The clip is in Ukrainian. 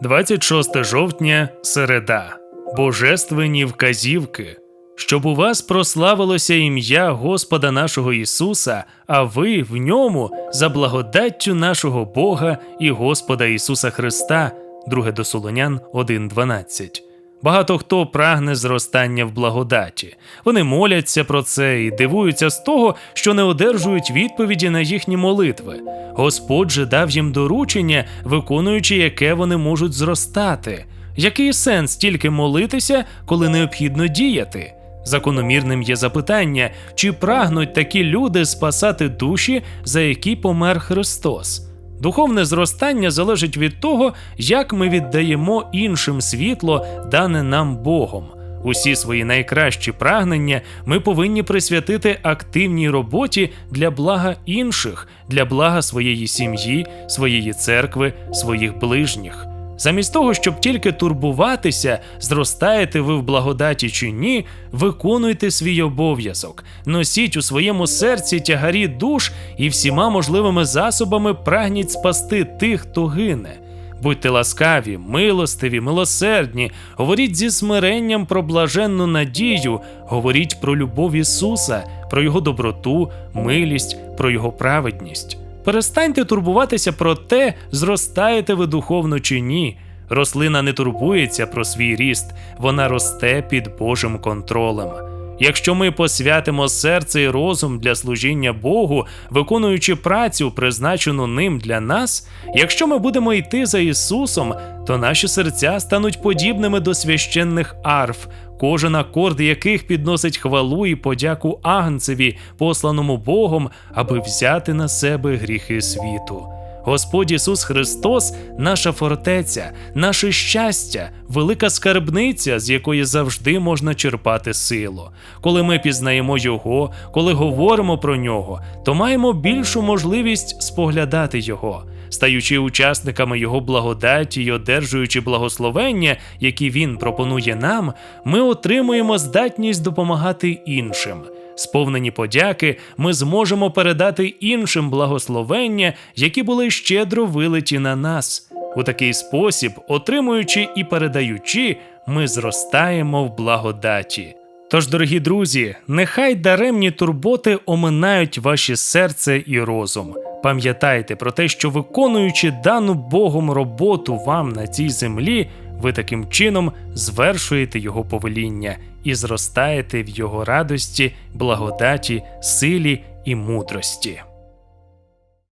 26 жовтня середа. Божественні вказівки. Щоб у вас прославилося ім'я Господа нашого Ісуса, а ви в ньому за благодаттю нашого Бога і Господа Ісуса Христа. 2 до Солонян 1.12. Багато хто прагне зростання в благодаті. Вони моляться про це і дивуються з того, що не одержують відповіді на їхні молитви. Господь же дав їм доручення, виконуючи яке вони можуть зростати. Який сенс тільки молитися, коли необхідно діяти? Закономірним є запитання, чи прагнуть такі люди спасати душі, за які помер Христос. Духовне зростання залежить від того, як ми віддаємо іншим світло, дане нам Богом. Усі свої найкращі прагнення ми повинні присвятити активній роботі для блага інших, для блага своєї сім'ї, своєї церкви, своїх ближніх. Замість того, щоб тільки турбуватися, зростаєте ви в благодаті чи ні, виконуйте свій обов'язок, носіть у своєму серці тягарі душ і всіма можливими засобами прагніть спасти тих, хто гине. Будьте ласкаві, милостиві, милосердні, говоріть зі смиренням про блаженну надію, говоріть про любов Ісуса, про Його доброту, милість, про Його праведність. Перестаньте турбуватися про те, зростаєте ви духовно чи ні. Рослина не турбується про свій ріст, вона росте під Божим контролем. Якщо ми посвятимо серце і розум для служіння Богу, виконуючи працю, призначену ним для нас, якщо ми будемо йти за Ісусом, то наші серця стануть подібними до священних арф, кожен акорд яких підносить хвалу і подяку Агнцеві, посланому Богом, аби взяти на себе гріхи світу. Господь Ісус Христос, наша фортеця, наше щастя, велика скарбниця, з якої завжди можна черпати силу. Коли ми пізнаємо Його, коли говоримо про нього, то маємо більшу можливість споглядати Його. Стаючи учасниками Його благодаті й одержуючи благословення, які Він пропонує нам, ми отримуємо здатність допомагати іншим. Сповнені подяки, ми зможемо передати іншим благословення, які були щедро вилиті на нас. У такий спосіб, отримуючи і передаючи, ми зростаємо в благодаті. Тож, дорогі друзі, нехай даремні турботи оминають ваші серце і розум. Пам'ятайте про те, що виконуючи дану Богом роботу вам на цій землі, ви таким чином звершуєте Його повеління і зростаєте в Його радості, благодаті, силі і мудрості.